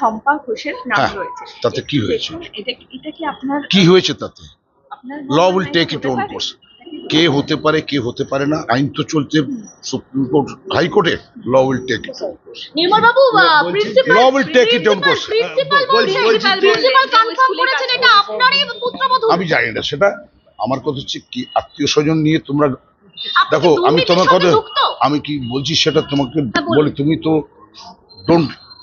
শম্পা ঘোষের নাম হ্যাঁ, রয়েছে তাতে কি হয়েছে? দেখুন, এটা এটা কি আপনার কি হয়েছে তাতে আপনার ল মনে উইল হয় টেক হতে ইট ওন পারে? কোর্স কে হতে পারে কে হতে পারে না আইন তো চলছে সুপ্রিম কোর্ট হাইকোর্টে law will take it on course Nirmal babu principal Law will take it on course. Principal বলছি। প্রিন্সিপাল কনফার্ম করেছেন এটা আপনারই পুত্রবধূ আমি জানি না সেটা আমার কথা হচ্ছে কি আত্মীয় স্বজন নিয়ে তোমরা আপনি দেখো আমি দুর্নীতির তোমার সাথে কথা যুক্ত? আমি কি বলছি সেটা তোমাকে হ্যাঁ। বলি তুমি তো ডোন্ট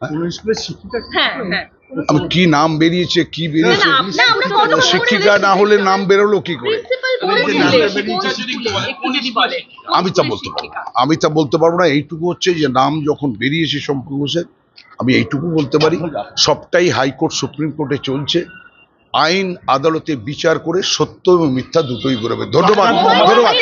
হ্যাঁ হ্যাঁ কি নাম বেরিয়েছে কি বেরিয়েছে শিক্ষিকা না হলে নাম বেরোলো কি করে আমি তা বলতে পারব না। আমি তা বলতে পারব না এইটুকু হচ্ছে যে নাম যখন বেরিয়েছে শম্পু ঘোষের আমি এইটুকু বলতে পারি সবটাই হাইকোর্ট সুপ্রিম কোর্টে চলছে আইন আদালতে বিচার করে সত্য এবং মিথ্যা দুটোই বেরোবে ধন্যবাদ ধন্যবাদ